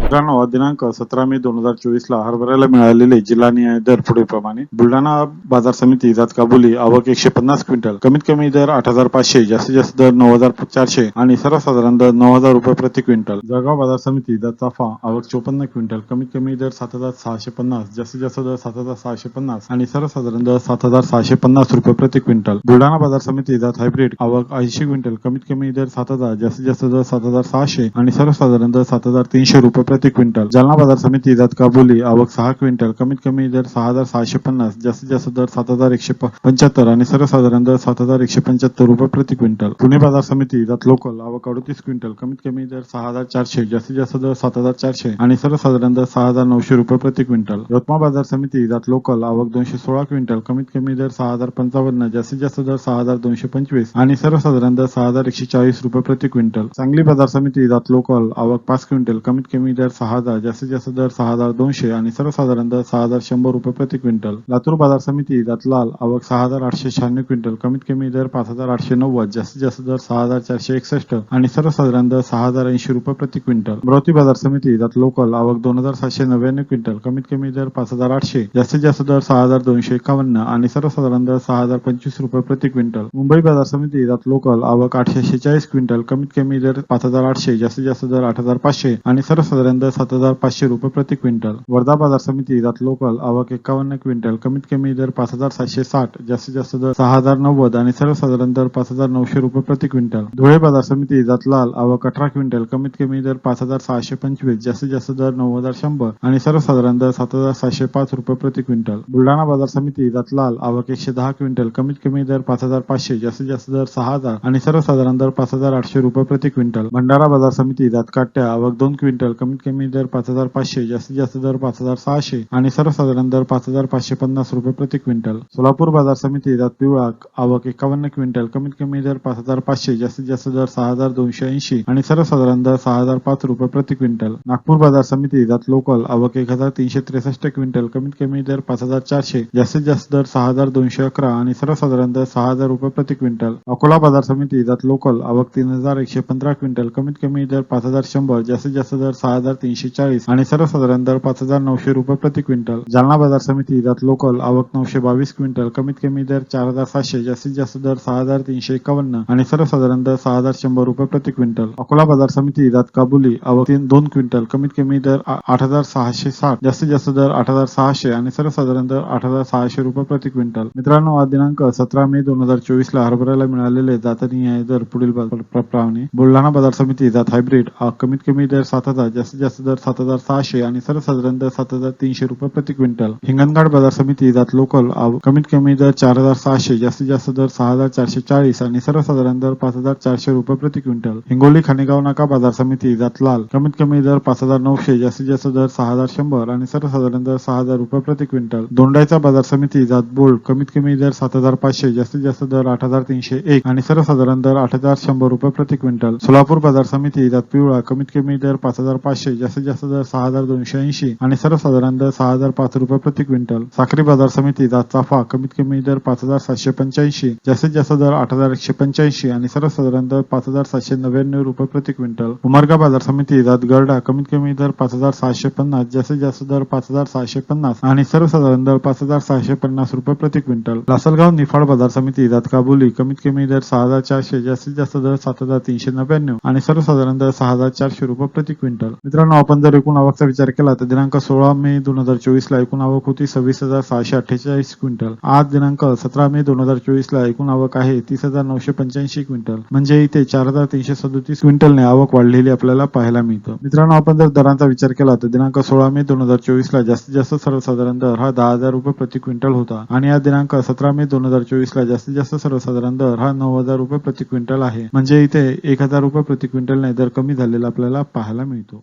मित्रांनो दिनांक सतरा मे दोन हजार चोवीस ला हरभऱ्याला मिळालेले जिल्हा न्याय दर पुढीलप्रमाणे बुलढाणा बाजार समिती जात काबुली आवक एकशे पन्नास क्विंटल. कमीत कमी दर आठ हजार पाचशे जास्तीत जास्त दर नऊ हजार चारशे आणि सर्वसाधारण दर नऊ हजार रुपये प्रति क्विंटल. जळगाव बाजार समिती जात चाफा आवक चोपन्न क्विंटल. कमीत कमी दर सात हजार सहाशे पन्नास जास्तीत जास्त दर सात हजार सहाशे पन्नास आणि सर्वसाधारण दर सात हजार सहाशे पन्नास रुपये प्रति क्विंटल. बुलढाणा बाजार समिती जात हायब्रिड आवक ऐंशी क्विंटल. कमीत कमी दर सात हजार जास्तीत जास्त दर सात हजार सहाशे आणि सर्वसाधारण दर सात हजार तीनशे रुपये प्रति क्विंटल. जालना बाजार समिती जात काबुली आवक सहा क्विंटल. कमीत कमी दर सहा हजार सहाशे पन्नास जास्तीत जास्त दर सात हजार एकशे पंच्याहत्तर आणि सर्वसाधारण दर सात हजार एकशे पंच्याहत्तर रुपये प्रति क्विंटल. पुणे बाजार समिती जात लोकल आवक अडतीस क्विंटल. कमीत कमी दर सहा हजार चारशे जास्तीत जास्त दर सात हजार चारशे आणि सर्वसाधारण दर सहा हजार नऊशे रुपये प्रति क्विंटल. यवतमाळ बाजार समिती जात लोकल आवक दोनशे सोळा क्विंटल. कमीत कमी दर सहा हजार पंचावन्न जास्तीत जास्त दर सहा हजार दोनशे पंचवीस आणि सर्वसाधारण दर सहा हजार एकशे चाळीस रुपये प्रति क्विंटल. सांगली बाजार समिती जात लोकल आवक पाच क्विंटल. कमीत कमी दर सहा हजार जास्तीत जास्त दर सहा हजार दोनशे आणि सर्वसाधारण दर सहा हजार शंभर रुपये प्रति क्विंटल. लातूर बाजार समिती जात आवक सहा हजार आठशे शहाण्णव क्विंटल कमीत कमी दर पाच हजार आठशे नव्वद जास्तीत जास्त दर सहा हजार चारशे एकसष्ट आणि सर्वसाधारण दर सहा हजार ऐंशी रुपये प्रति क्विंटल. अमरावती बाजार समिती जात लोकल आवक दोन हजार सातशे नव्याण्णव क्विंटल कमीत कमी दर पाच हजार आठशे जास्तीत जास्त दर सहा हजार दोनशे एकावन्न आणि सर्वसाधारण दर सहा हजार पंचवीस रुपये प्रति क्विंटल. मुंबई बाजार समिती जात लोकल आवक आठशे शेचाळीस क्विंटल कमीत कमी दर पाच हजार आठशे जास्तीत जास्त दर आठ हजार पाचशे आणि सर्वसाधारण दर सात हजार पाचशे रुपये प्रति क्विंटल. वर्धा बाजार समिती जात लोकल आवक एकावन्न क्विंटल कमीत कमी दर पाच हजार सातशे साठ जास्तीत जास्त दर सहा हजार नव्वद आणि सर्वसाधारण दर पाच हजार नऊशे रुपये प्रति क्विंटल. धुळे बाजार समिती जात लाल आवक अठरा क्विंटल कमीत कमी दर पाच हजार सहाशे पंचवीस जास्तीत जास्त दर नऊ हजार शंभर आणि सर्वसाधारण दर सात हजार सातशे पाच रुपये प्रति क्विंटल. बुलढाणा बाजार समिती जात लाल आवक एकशे दहा क्विंटल कमीत कमी दर पाच हजार पाचशे जास्तीत जास्त दर सहा हजार आणि सर्वसाधारण दर पाच हजार आठशे रुपये प्रति क्विंटल. भंडारा बाजार समिती जात काट्या आवक दोन क्विंटल कमीत कमी दर पाच हजार पाचशे जास्तीत जास्त दर पाच हजार सहाशे आणि सर्वसाधारण दर पाच हजार पाचशे पन्नास रुपये प्रति क्विंटल. सोलापूर बाजार समिती जात पिवळा आवक एकावन्न क्विंटल कमीत कमी दर पाच हजार पाचशे जास्तीत जास्त दर सहा हजार दोनशे ऐंशी आणि सर्वसाधारण दर सहा हजार पाच रुपये प्रति क्विंटल. नागपूर बाजार समिती जात लोकल आवक एक हजार तीनशे त्रेसष्ट क्विंटल कमीत कमी दर पाच हजार चारशे जास्तीत जास्त दर सहा हजार दोनशे अकरा आणि सर्वसाधारण दर सहा हजार रुपये प्रति क्विंटल. अकोला बाजार समिती जात लोकल आवक तीन हजार एकशे पंधरा क्विंटल कमीत कमी दर पाच हजार शंभर जास्तीत जास्त दर सहा हजार तीनशे चाळीस आणि सर्वसाधारण दर पाच हजार नऊशे रुपये प्रति क्विंटल. जालना बाजार समिती जात लोकल आवक नऊशे बावीस क्विंटल कमीत कमी दर चार हजार सातशे जास्तीत जास्त दर सहा हजार तीनशे एकावन्न आणि सर्वसाधारण दर सहा हजार शंभर रुपये प्रति क्विंटल. अकोला बाजार समिती जात काबुली आवक तीन दोन क्विंटल कमीत कमी दर आठ हजार सहाशे साठ जास्तीत जास्त दर आठ हजार सहाशे आणि सर्वसाधारण दर आठ हजार सहाशे रुपये प्रति क्विंटल. मित्रांनो आज दिनांक सतरा मे दोन हजार चोवीस ला हरभऱ्याला मिळालेले जातनीय दर पुढील प्रमाणे बुलढाणा बाजार समिती जात हायब्रिड कमीत कमी दर सात हजार जास्तीत जास्त दर सात हजार सहाशे आणि सर्वसाधारण दर सात हजार तीनशे रुपये प्रति क्विंटल. हिंगणघाट बाजार समिती जात लोकल कमीत कमी दर चार हजार सहाशे जास्तीत जास्त दर सहा हजार चारशे चाळीस आणि सर्वसाधारण दर पाच हजार चारशे रुपये प्रति क्विंटल. हिंगोली खानेगाव नाका बाजार समिती जात लाल कमीत कमी दर पाच हजार नऊशे जास्तीत जास्त दर सहा हजार शंभर आणि सर्वसाधारण दर सहा हजार रुपये प्रति क्विंटल. दोंडाईचा बाजार समिती जात बोल्ड कमीत कमी दर सात हजार पाचशे जास्तीत जास्त दर आठ हजार तीनशे एक आणि सर्वसाधारण दर आठ हजार शंभर रुपये प्रति क्विंटल. सोलापूर बाजार समिती जात पिवळा कमीत कमी दर पाच हजार पाचशे जास्तीत जास्त दर सहा हजार दोनशे ऐंशी आणि सर्वसाधारण दर सहा हजार पाच रुपये प्रति क्विंटल. साखरी बाजार समिती जात चाफा कमीत कमी दर पाच हजार सातशे पंच्याऐंशी जास्तीत जास्त दर आठ हजार एकशे पंच्याऐंशी आणि सर्वसाधारण दर पाच हजार सातशे नव्याण्णव रुपये प्रति क्विंटल. उमरगा बाजार समिती जात गरडा कमीत कमी दर पाच हजार सहाशे पन्नास जास्तीत जास्त दर पाच हजार सहाशे पन्नास आणि सर्वसाधारण दर पाच हजार सहाशे पन्नास रुपये प्रति क्विंटल. लासलगाव निफाड बाजार समिती जात काबुली कमीत कमी दर सहा हजार चारशे जास्तीत जास्त दर सात हजार तीनशे नव्याण्णव आणि सर्वसाधारण दर सहा हजार चारशे रुपये प्रति क्विंटल. मित्रांनो आपण जर एकूण आवकचा विचार केला तर दिनांक सोळा मे दोन हजार चोवीस ला एकूण आवक होती सव्वीस हजार सहाशे अठ्ठेचाळीस क्विंटल. आज दिनांक सतरा मे दोन हजार चोवीस ला एकूण आवक आहे तीस हजार नऊशे पंच्याऐंशी क्विंटल. म्हणजे इथे चार हजार तीनशे सदोतीस क्विंटलने आवक वाढलेली आपल्याला पाहायला मिळतं. मित्रांनो आपण जर दरांचा विचार केला तर दिनांक सोळा मे दोन हजार चोवीस ला जास्तीत जास्त सर्वसाधारण दर हा दहा हजार रुपये प्रति क्विंटल होता. आणि आज दिनांक सतरा मे दोन हजार चोवीस ला जास्तीत जास्त सर्वसाधारण दर हा नऊ हजार रुपये प्रति क्विंटल आहे. म्हणजे इथे एक हजार रुपये प्रति क्विंटलने दर कमी झालेला आपल्याला पाहायला मिळतो.